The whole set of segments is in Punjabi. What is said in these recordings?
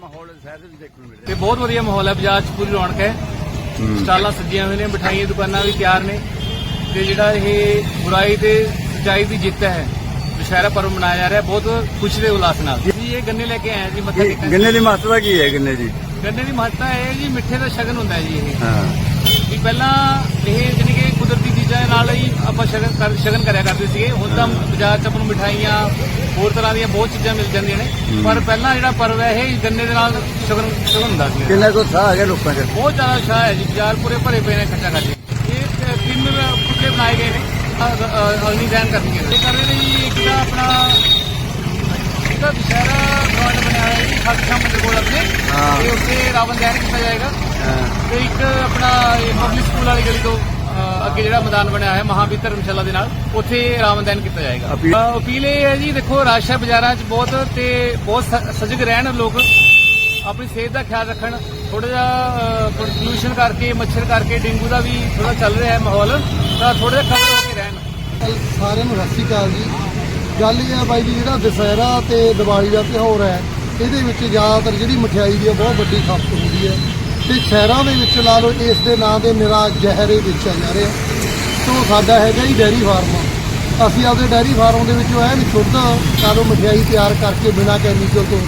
ਮਾਹੌਲ ਸ਼ਹਿਰ ਦੇ ਵਿੱਚ ਦੇਖਣ ਨੂੰ ਮਿਲ ਤੇ ਬਹੁਤ ਵਧੀਆ ਮਾਹੌਲ ਹੈ ਬਾਜ਼ਾਰ 'ਚ ਪੂਰੀ ਰੌਣਕ ਹੈ। ਸਟਾਲਾਂ ਸੱਜੀਆਂ ਹੋਈਆਂ ਨੇ ਮਠਾਈਆਂ ਦੁਕਾਨਾਂ ਵੀ ਤਿਆਰ ਨੇ। ਤੇ ਜਿਹੜਾ ਇਹ ਬੁਰਾਈ ਤੇ ਸੱਚਾਈ ਦੀ ਜਿੱਤ ਹੈ ਦੁਸ਼ਹਿਰਾ ਪਰਵ ਮਨਾਇਆ ਜਾ ਰਿਹਾ ਬਹੁਤ ਖੁਸ਼ੀ ਦੇ ਉਲਾਸ ਨਾਲ। ਜੀ ਇਹ ਗੰਨੇ ਲੈ ਕੇ ਆਏ ਜੀ ਮੱਥਾ ਟੇਕਣ। ਗੰਨੇ ਦੀ ਮਹੱਤਤਾ ਕੀ ਹੈ ਗੰਨੇ ਦੀ? ਗੰਨੇ ਦੀ ਮਹੱਤਤਾ ਇਹ ਹੈ ਜੀ ਮਿੱਠੇ ਦਾ ਸ਼ਗਨ ਹੁੰਦਾ ਹੈ ਜੀ ਇਹ। ਹਾਂ। ਵੀ ਪਹਿਲਾਂ ਇਹ ਜਾਣੀ ਕਿ ਕੁਦਰਤੀ ਚੀਜ਼ਾਂ ਦੇ ਨਾਲ ਹੀ ਆਪਾਂ ਸ਼ਗਨ ਕਰ ਸ਼ਗਨ ਕਰਿਆ ਕਰਦੇ ਸੀਗੇ। ਹੁਣ ਤਾਂ ਬਾਜ਼ਾਰ 'ਚ ਆਪਾਂ ਨੂੰ ਮਿਠਾਈਆਂ ਹੋਰ ਤਰ੍ਹਾਂ ਦੀਆਂ ਬਹੁਤ ਚੀਜ਼ਾਂ ਮਿਲ ਜਾਂਦੀਆਂ ਨੇ। ਪਰ ਪਹਿਲਾਂ ਜਿਹੜਾ ਪਰਵ ਹੈ ਇਹ ਗੰਨੇ ਦੇ ਨਾਲ ਸ਼ਗਨ ਸ਼ਗਨ ਹੁੰਦਾ ਸੀ। ਕਿੰਨਾ ਕੁ ਉਤਸ਼ਾਹ ਹੈਗਾ ਲੋਕਾਂ 'ਚ? ਬਹੁਤ ਜ਼ਿਆਦਾ ਸ਼ਾਹ ਹੈ ਜੀ। ਬਾਜ਼ਾਰ ਪੂਰੇ ਭਰੇ ਪਏ ਨੇ ਖੱਟਾ ਖੱਟੇ। ਇਹ ਤ- ਤਿੰਨ ਪੁਤਲੇ ਬਣਾਏ ਗਏ ਨੇ। ਅਗਨੀ ਦੈਨ ਕਰਕੇ ਇਹ ਕਰ ਰਹੇ ਨੇ ਜੀ ਇੱਕ ਤਾਂ ਆਪਣਾ ਇਹਦਾ ਦੁਸ਼ਹਿਰਾ ਗਰਾਊਂਡ ਬਣਿਆ ਹੋਇਆ ਜੀ ਖਾਲਸਾ ਮੰਦਰ ਕੋਲ ਆਪਣੇ। ਹਾਂ। ਤੇ ਉੱਥੇ ਰਾਵਣ ਦੈਨ ਕੀਤਾ ਜਾਏਗਾ। ਹਾਂ। ਤੇ ਇੱਕ ਆਪਣਾ ਇਹ ਪਬਲਿਕ ਸਕੂਲ ਵਾਲੀ ਗਲੀ ਤੋਂ ਅੱਗੇ ਜਿਹੜਾ ਮੈਦਾਨ ਬਣਿਆ ਹੋਇਆ ਮਹਾਵੀਰ ਧਰਮਸ਼ਾਲਾ ਦੇ ਨਾਲ ਉੱਥੇ ਰਾਮਦਾਨ ਕੀਤਾ ਜਾਏਗਾ। ਅਪੀਲ- ਇਹ ਹੈ ਜੀ ਦੇਖੋ ਰਸ਼ ਹੈ ਬਾਜ਼ਾਰਾਂ 'ਚ ਬਹੁਤ ਤੇ ਬਹੁਤ ਸਜਗ ਰਹਿਣ ਲੋਕ ਆਪਣੀ ਸਿਹਤ ਦਾ ਖਿਆਲ ਰੱਖਣ ਥੋੜਾ ਜਿਹਾ ਪੋਲੂਸ਼ਨ ਕਰਕੇ ਮੱਛਰ ਕਰਕੇ ਡੇਂਗੂ ਦਾ ਵੀ ਥੋੜਾ ਚੱਲ ਰਿਹਾ ਹੈ ਮਾਹੌਲ ਤਾਂ ਥੋੜਾ ਜਿਹਾ ਖਬਰ ਹੋ ਕੇ ਰਹਿਣ। ਸਾਰਿਆਂ ਨੂੰ ਸਤਿ ਸ਼੍ਰੀ ਅਕਾਲ ਜੀ। ਗੱਲ ਇਹ ਆ ਬਾਈ ਜੀ ਜਿਹੜਾ ਦੁਸਹਿਰਾ ਤੇ ਦੀਵਾਲੀ ਦਾ ਤਿਉਹਾਰ ਹੈ ਇਹਦੇ ਵਿੱਚ ਜ਼ਿਆਦਾਤਰ ਜਿਹੜੀ ਮਠਿਆਈ ਦੀ ਬਹੁਤ ਵੱਡੀ ਖਪਤ ਹੁੰਦੀ ਹੈ। ਤੇ ਸ਼ਹਿਰਾਂ ਦੇ ਵਿੱਚ ਲਾ ਲਓ ਇਸ ਦੇ ਨਾਂ ਦੇ ਨਿਰਾ ਜ਼ਹਿਰੇ ਵੇਚਿਆ ਜਾ ਰਿਹਾ। ਸੋ ਸਾਡਾ ਹੈਗਾ ਜੀ ਡੈਰੀ ਫਾਰਮ। ਅਸੀਂ ਆਪਦੇ ਡੈਰੀ ਫਾਰਮ ਦੇ ਵਿੱਚੋਂ ਐਨ ਸ਼ੁੱਧ ਕਾਲੋ ਮਠਿਆਈ ਤਿਆਰ ਕਰਕੇ ਬਿਨਾਂ ਕੈਮੀਕਲ ਤੋਂ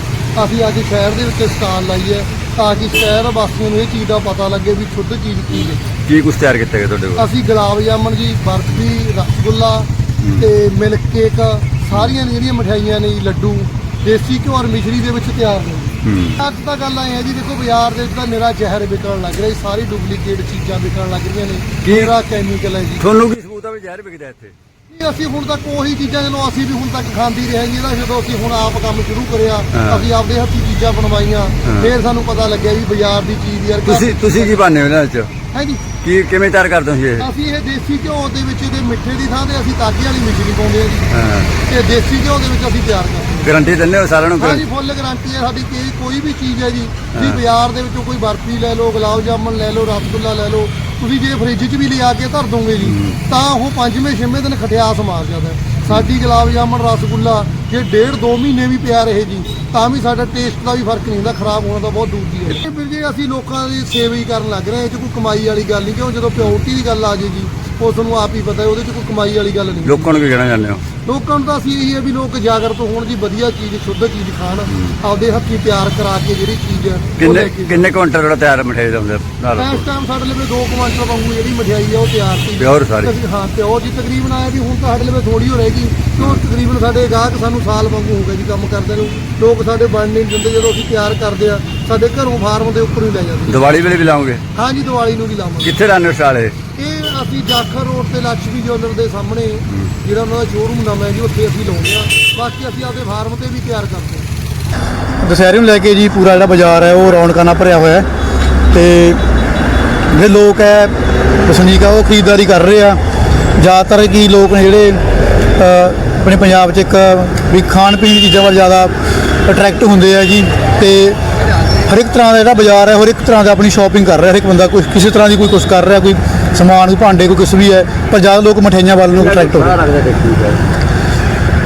ਅਸੀਂ ਅੱਜ ਸ਼ਹਿਰ ਦੇ ਵਿੱਚ ਸਟਾਲ ਲਾਈ ਹੈ ਤਾਂ ਕਿ ਸ਼ਹਿਰ ਵਾਸੀਆਂ ਨੂੰ ਇਹ ਚੀਜ਼ ਦਾ ਪਤਾ ਲੱਗੇ ਵੀ ਸ਼ੁੱਧ ਚੀਜ਼ ਕੀ ਹੈ। ਕੀ ਕੁਛ ਤਿਆਰ ਕੀਤਾ ਗਿਆ ਤੁਹਾਡੇ ਕੋਲ? ਅਸੀਂ ਗੁਲਾਬ ਜਾਮਨ ਜੀ ਬਰਫੀ ਰਸਗੁੱਲਾ ਤੇ ਮਿਲਕ ਕੇਕ ਸਾਰੀਆਂ ਜਿਹੜੀਆਂ ਮਠਿਆਈਆਂ ਨੇ ਲੱਡੂ ਦੇਸੀ ਘਿਓ ਔਰ ਮਿਸ਼ਰੀ ਦੇ ਵਿੱਚ ਤਿਆਰ ਨੇ। ਹੂੰ ਅੱਜ ਤਾਂ ਗੱਲ ਆਏ ਹੈ ਜੀ ਦੇਖੋ ਬਾਜ਼ਾਰ ਦੇ ਵਿੱਚ ਤਾਂ ਨਿਰਾ ਜ਼ਹਿਰ ਵਿਕਣ ਲੱਗ ਰਿਹਾ ਸਾਰੀ ਡੁਪਲੀਕੇਟ ਚੀਜ਼ਾਂ ਵਿਕਣ ਲੱਗ ਰਹੀਆਂ ਨੇ ਨਿਰਾ ਕੈਮੀਕਲ ਹੈ ਜੀ। ਤੁਹਾਨੂੰ ਕੀ ਸਬੂਤ ਆ ਵੀ ਜ਼ਹਿਰ ਵਿਕਦਾ ਇੱਥੇ? ਇਹ ਅਸੀਂ ਹੁਣ ਤੱਕ ਉਹੀ ਚੀਜ਼ਾਂ ਜਦੋਂ ਅਸੀਂ ਵੀ ਹੁਣ ਤੱਕ ਖਾਂਦੀ ਰਹੇ ਜੀ ਇਹਦਾ ਜਦੋਂ ਅਸੀਂ ਹੁਣ ਆਪ ਕੰਮ ਸ਼ੁਰੂ ਕਰਿਆ। ਅਸੀਂ ਆਪਦੇ ਹੱਥੀਂ ਚੀਜ਼ਾਂ ਬਣਵਾਈਆਂ। ਫਿਰ ਸਾਨੂੰ ਪਤਾ ਲੱਗਿਆ ਵੀ ਬਾਜ਼ਾਰ ਦੀ ਚੀਜ਼ ਯਾਰ ਤੁਸੀਂ ਤੁਸੀਂ ਕੀ ਪਾਉਂਦੇ ਹੋ ਇਹਨਾਂ 'ਚ ਹੈ ਜੀ? ਕੀ ਕਿਵੇਂ ਤਿਆਰ ਕਰਦੇ ਹੋ ਇਹ? ਅਸੀਂ ਇਹ ਦੇਸੀ ਘਿਓ ਦੇ ਵਿੱਚ ਇਹਦੇ ਮਿੱਠੇ ਦੀ ਥਾਂ ਤੇ ਅਸੀਂ ਤਾਗੇ ਵਾਲੀ ਮਿਸ਼ਰੀ ਪਾਉਂਦੇ ਹਾਂ ਜੀ। ਤੇ ਦੇਸੀ ਘਿਓ ਦੇ ਵਿੱਚ ਅਸੀਂ ਤਿਆਰ ਕਰਦੇ ਹਾਂ। ਗਾਰੰਟੀ ਦਿੰਦੇ ਹੋ ਸਾਰਿਆਂ ਨੂੰ ਹਾਂਜੀ ਫੁੱਲ ਗਾਰੰਟੀ ਹੈ ਸਾਡੀ ਕਿ ਕੋਈ ਵੀ ਚੀਜ਼ ਹੈ ਜੀ। ਤੁਸੀਂ ਬਾਜ਼ਾਰ ਦੇ ਵਿੱਚੋਂ ਕੋਈ ਬਰਫੀ ਲੈ ਲਓ ਗੁਲਾਬ ਜਾਮਨ ਲੈ ਲਓ ਰਸਗੁੱਲਾ ਲੈ ਲਓ ਤੁਸੀਂ ਜੇ ਫ੍ਰਿਜ 'ਚ ਵੀ ਲਿਆ ਕੇ ਧਰ ਦੋਗੇ ਜੀ ਤਾਂ ਉਹ ਪੰਜਵੇਂ ਛੇਵੇਂ ਦਿਨ ਖਟਿਆਸ ਮਾਰ ਜਾਂਦਾ। ਸਾਡੀ ਗੁਲਾਬ ਜਾਮਨ ਰਸਗੁੱਲਾ ਜੇ ਡੇਢ ਦੋ ਮਹੀਨੇ ਵੀ ਪਿਆ ਰਹੇ ਜੀ ਤਾਂ ਵੀ ਸਾਡਾ ਟੇਸਟ ਦਾ ਵੀ ਫ਼ਰਕ ਨਹੀਂ ਹੁੰਦਾ ਖਰਾਬ ਹੋਣਾ ਤਾਂ ਬਹੁਤ ਦੂਰ ਦੀ ਹੈ। ਜੀ ਅਸੀਂ ਲੋਕਾਂ ਦੀ ਸੇਵਾ ਹੀ ਕਰਨ ਲੱਗ ਰਹੇ ਹਾਂ ਇਹ 'ਚ ਕੋਈ ਕਮਾਈ ਵਾਲੀ ਗੱਲ ਨਹੀਂ ਕਿਉਂ? ਜਦੋਂ ਪਿਓਰਟੀ ਦੀ ਗੱਲ ਆ ਜੇ ਜੀ ਉਹ ਤੁਹਾਨੂੰ ਆਪ ਹੀ ਪਤਾ ਹੈ ਉਹਦੇ 'ਚ ਕੋਈ ਕਮਾਈ ਵਾਲੀ ਗੱਲ ਨਹੀਂ। ਲੋਕਾਂ ਨੂੰ ਕੀ ਕਹਿਣਾ ਚਾਹੁੰਦੇ ਹੋ? ਲੋਕਾਂ ਨੂੰ ਤਾਂ ਅਸੀਂ ਇਹੀ ਹੈ ਵੀ ਲੋਕ ਜਾਗਰਤ ਹੋਣ ਜੀ ਵਧੀਆ ਚੀਜ਼ ਸ਼ੁੱਧ ਚੀਜ਼ ਖਾਣ ਆਪਦੇ ਹੱਥੀਂ ਤਿਆਰ ਕਰਾ ਕੇ ਜਿਹੜੀ ਚੀਜ਼ ਹੈ ਉਹ ਕਿੰਨੇ ਕੇ ਕਿੰਨੇ ਕੁਇੰਟਲ ਜਿਹੜਾ ਤਿਆਰ ਮਠਿਆਈ ਦਾ ਹੁੰਦਾ ਨਾਲ? ਇਸ ਟਾਈਮ ਸਾਡੇ ਲਈ 2 ਕੁਇੰਟਲ ਵਾਂਗੂ ਜਿਹੜੀ ਮਠਿਆਈ ਹੈ ਉਹ ਤਿਆਰ ਸੀ। Pure ਸਾਰੀ। ਅਸੀਂ- ਹਾਂ ਪਿਓਰ ਜੀ ਤਕਰੀਬਨ ਆਇਆ ਵੀ ਹੁਣ ਤਾਂ ਸਾਡੇ ਲਈ ਥੋੜੀ ਹੋ ਰਹੇਗੀ ਕਿਉਂ? ਤਕਰੀਬਨ ਸਾਡੇ ਗਾਹਕ ਸਾਨੂੰ ਸਾਲ ਵਾਂਗੂ ਹੋ ਗਿਆ ਜੀ ਕੰਮ ਕਰਦੇ ਨੂੰ। ਲੋਕ ਸਾਡੇ ਬਣ ਨਹੀਂ ਦਿੰਦੇ ਜਦੋਂ ਅਸੀਂ ਤਿਆਰ ਕਰਦੇ ਆ ਸਾਡੇ ਘਰੋਂ ਫਾਰਮ ਦੇ ਉੱਪਰ ਹੀ ਲੈ ਜਾਂਦੇ ਦੀਵਾਲੀ ਵੇਲੇ ਵੀ ਲਾਉਂਗੇ ਹਾਂ ਜੀ ਦੀਵਾਲੀ ਨੂੰ ਵੀ ਲਾਵਾਂਗੇ। ਕਿੱਥੇ ਸਟਾਲ ਇਹ ਇਹ ਅਸੀਂ ਜਾਖਰ ਰੋਡ ਤੇ ਲక్ష్ਮੀ ਜੁਐਲਰ ਦੇ ਸਾਹਮਣੇ ਜਿਹੜਾ ਉਹਨਾਂ ਦਾ ਸ਼ੋਰੂਮ ਨਵਾਂ ਹੈ ਜੀ, ਉੱਥੇ ਅਸੀਂ ਲਾਉਂਦੇ ਆ ਬਾਕੀ ਅਸੀਂ ਆਪਦੇ ਫਾਰਮ ਤੇ ਵੀ ਤਿਆਰ ਕਰਦੇ ਹਾਂ। ਦੁਸਹਿਰੇ ਨੂੰ ਲੈ ਕੇ ਜੀ ਪੂਰਾ ਜਿਹੜਾ ਬਾਜ਼ਾਰ ਹੈ, ਉਹ ਰੌਣਕਾਂ ਨਾਲ ਭਰਿਆ ਹੋਇਆ ਹੈ। ਤੇ ਜਿਹੜੇ ਲੋਕ ਹੈ, ਵਸਨੀਕ ਆ, ਉਹ ਖਰੀਦਦਾਰੀ ਕਰ ਰਹੇ ਆ। ਜ਼ਿਆਦਾਤਰ ਕੀ ਲੋਕ ਨੇ ਜਿਹੜੇ ਆਪਣੇ ਪੰਜਾਬ 'ਚ ਇੱਕ ਵੀ ਖਾਣ ਪੀਣ ਦੀ ਚੀਜ਼ਾਂ ਵੱਲ ਜ਼ਿਆਦਾ ਅਟਰੈਕਟ ਹੁੰਦੇ ਆ ਜੀ। ਤੇ ਹਰ ਇੱਕ ਤਰ੍ਹਾਂ ਦਾ ਜਿਹੜਾ ਬਾਜ਼ਾਰ ਹੈ ਹਰ ਇੱਕ ਤਰ੍ਹਾਂ ਦਾ ਆਪਣੀ ਸ਼ਾਪਿੰਗ ਕਰ ਰਿਹਾ ਹਰ ਇੱਕ ਬੰਦਾ ਕੋਈ ਕਿਸੇ ਤਰ੍ਹਾਂ ਦੀ ਕੋਈ ਕੁਝ ਕਰ ਰਿਹਾ, ਕੋਈ ਸਮਾਨ ਭਾਂਡੇ ਕੋਈ ਕੁਛ ਵੀ ਹੈ ਪਰ ਜ਼ਿਆਦਾ ਲੋਕ ਮਠਿਆਈਆਂ ਵੱਲ ਨੂੰ ਅਟਰੈਕਟ ਹੋ ਰਹੇ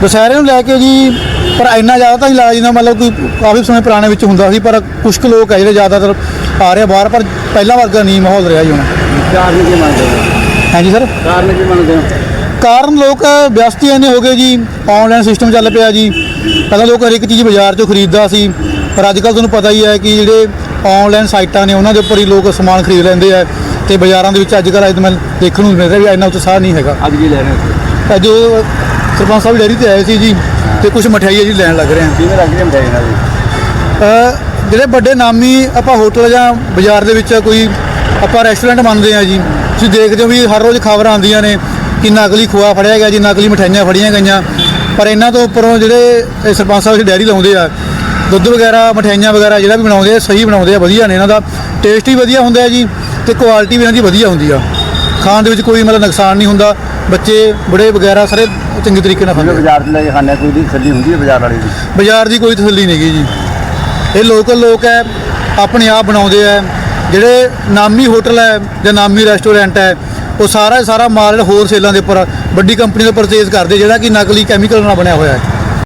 ਦੁਸਹਿਰੇ ਨੂੰ ਲੈ ਕੇ ਜੀ ਪਰ ਇੰਨਾ ਜ਼ਿਆਦਾ ਤਾਂ ਨਹੀਂ ਲੱਗਦਾ ਜਿੰਨਾ ਮਤਲਬ ਕੋਈ ਕਾਫੀ ਸਮੇਂ ਪੁਰਾਣੇ ਵਿੱਚ ਹੁੰਦਾ ਸੀ ਪਰ ਕੁਝ ਕੁ ਲੋਕ ਹੈ ਜਿਹੜੇ ਜ਼ਿਆਦਾਤਰ ਆ ਰਹੇ ਬਾਹਰ ਪਰ ਪਹਿਲਾਂ ਵਰਗਾ ਨਹੀਂ ਮਾਹੌਲ ਰਿਹਾ ਜੀ ਹੁਣ। ਕਾਰਨ ਕੀ ਮੰਨਦੇ ਹੋ? ਹਾਂਜੀ ਸਰ? ਕਾਰਨ ਕੀ ਮੰਨਦੇ ਹੋ? ਕਾਰਨ ਲੋਕ ਵਿਅਸਤੀ ਇੰਨੇ ਹੋ ਗਏ ਜੀ ਆਨਲਾਈਨ ਸਿਸਟਮ ਚੱਲ ਪਿਆ ਜੀ। ਪਹਿਲਾਂ ਲੋਕ ਹਰ ਇੱਕ ਚੀਜ਼ ਬਾਜ਼ਾਰ 'ਚੋਂ ਖਰੀਦਦਾ ਸੀ ਪਰ ਅੱਜ ਕੱਲ੍ਹ ਤੁਹਾਨੂੰ ਪਤਾ ਹੀ ਹੈ ਕਿ ਜਿਹੜੇ ਆਨਲਾਈਨ ਸਾਈਟਾਂ ਨੇ ਉਹਨਾਂ ਦੇ ਉੱਪਰ ਹੀ ਲੋਕ ਸਮਾਨ ਖਰੀਦ ਲੈਂਦੇ ਆ। ਤੇ ਬਾਜ਼ਾਰਾਂ ਦੇ ਵਿੱਚ ਅੱਜ ਕੱਲ੍ਹ ਅੱਜ ਮੈਂ ਦੇਖਣ ਨੂੰ ਮਿਲ ਰਿਹਾ ਵੀ ਇੰਨਾ ਉਤਸ਼ਾਹ ਨਹੀਂ ਹੈਗਾ। ਅੱਜ ਕੀ ਲੈ ਰਹੇ ਹੋ ਅੱਜ ਸਰਪੰਚ ਸਾਹਿਬ ਡੇਅਰੀ ਤੇ ਆਏ ਸੀ ਜੀ ਤੇ ਕੁਝ ਮਠਿਆਈਆਂ ਜੀ ਲੈਣ ਲੱਗ ਰਹੇ ਆ। ਕਿਵੇਂ ਲੱਗ ਰਹੀ ਹੈ ਮਠਿਆਈ ਨਾਲ? ਅ, ਜਿਹੜੇ ਵੱਡੇ ਨਾਮੀ ਆਪਾਂ ਹੋਟਲ ਜਾਂ ਬਾਜ਼ਾਰ ਦੇ ਵਿੱਚ ਕੋਈ ਆਪਾਂ ਰੈਸਟੋਰੈਂਟ ਮੰਨਦੇ ਆ ਜੀ ਤੁਸੀਂ ਦੇਖਦੇ ਹੋ ਵੀ ਹਰ ਰੋਜ਼ ਖਬਰਾਂ ਆਉਂਦੀਆਂ ਨੇ ਕਿ ਨਕਲੀ ਖੋਆ ਫੜਿਆ ਗਿਆ ਜੀ ਨਕਲੀ ਮਠਿਆਈਆਂ ਫੜੀਆਂ ਗਈਆਂ। ਪਰ ਇਹਨਾਂ ਤੋਂ ਉੱਪਰੋਂ ਜਿਹੜੇ ਇਹ ਸਰਪੰਚ ਸਾਹਿਬ ਦੀ ਡੈਰੀ ਲਾਉਂਦੇ ਆ ਦੁੱਧ ਵਗੈਰਾ ਮਠਿਆਈਆਂ ਵਗੈਰਾ ਜਿਹੜਾ ਵੀ ਬਣਾਉਂਦੇ ਆ ਸਹੀ ਬਣਾਉਂਦੇ ਆ ਵਧੀਆ ਨੇ ਇਹਨਾਂ ਦਾ। ਟੇਸਟ ਵੀ ਵਧੀਆ ਹੁੰਦਾ ਹੈ ਜੀ। ਤੇ ਕੁਆਲਿਟੀ ਵੀ ਇਹਨਾਂ ਦੀ ਵਧੀਆ ਹੁੰਦੀ ਆ। ਖਾਣ ਦੇ ਵਿੱਚ ਕੋਈ ਮਤਲਬ ਨੁਕਸਾਨ ਨਹੀਂ ਹੁੰਦਾ। ਬੱਚੇ ਬੁੜੇ ਵਗੈਰਾ ਸਾਰੇ ਚੰਗੇ ਤਰੀਕੇ ਨਾਲ ਖਾਂਦੇ ਆ। ਬਾਜ਼ਾਰ 'ਚ ਲੈ ਕੇ ਖਾਣੇ ਕੋਈ ਦੀ ਸੱਲੀ ਹੁੰਦੀ ਹੈ ਬਾਜ਼ਾਰ ਵਾਲੀ ਦੀ? ਬਾਜ਼ਾਰ ਦੀ ਕੋਈ ਤਸੱਲੀ ਨਹੀਂ ਗੀ ਜੀ। ਇਹ ਲੋਕਲ ਲੋਕ ਹੈ ਆਪਣੇ ਆਪ ਬਣਾਉਂਦੇ ਆ ਜਿਹੜੇ ਨਾਮੀ ਹੋਟਲ ਹੈ ਜਾਂ ਨਾਮੀ ਰੈਸਟੋਰੈਂਟ ਹੈ ਉਹ ਸਾਰਾ ਦਾ ਸਾਰਾ ਮਾਲ ਜਿਹੜਾ ਹੋਰ ਸੇਲਾਂ ਦੇ ਉੱਪਰ ਵੱਡੀ ਕੰਪਨੀ ਤੋਂ ਪਰਚੇਜ਼ ਕਰਦੇ ਜਿਹੜਾ ਕਿ ਨਕਲੀ ਕੈਮੀਕਲ ਨਾਲ ਬਣਿਆ ਹੋਇਆ ਹੈ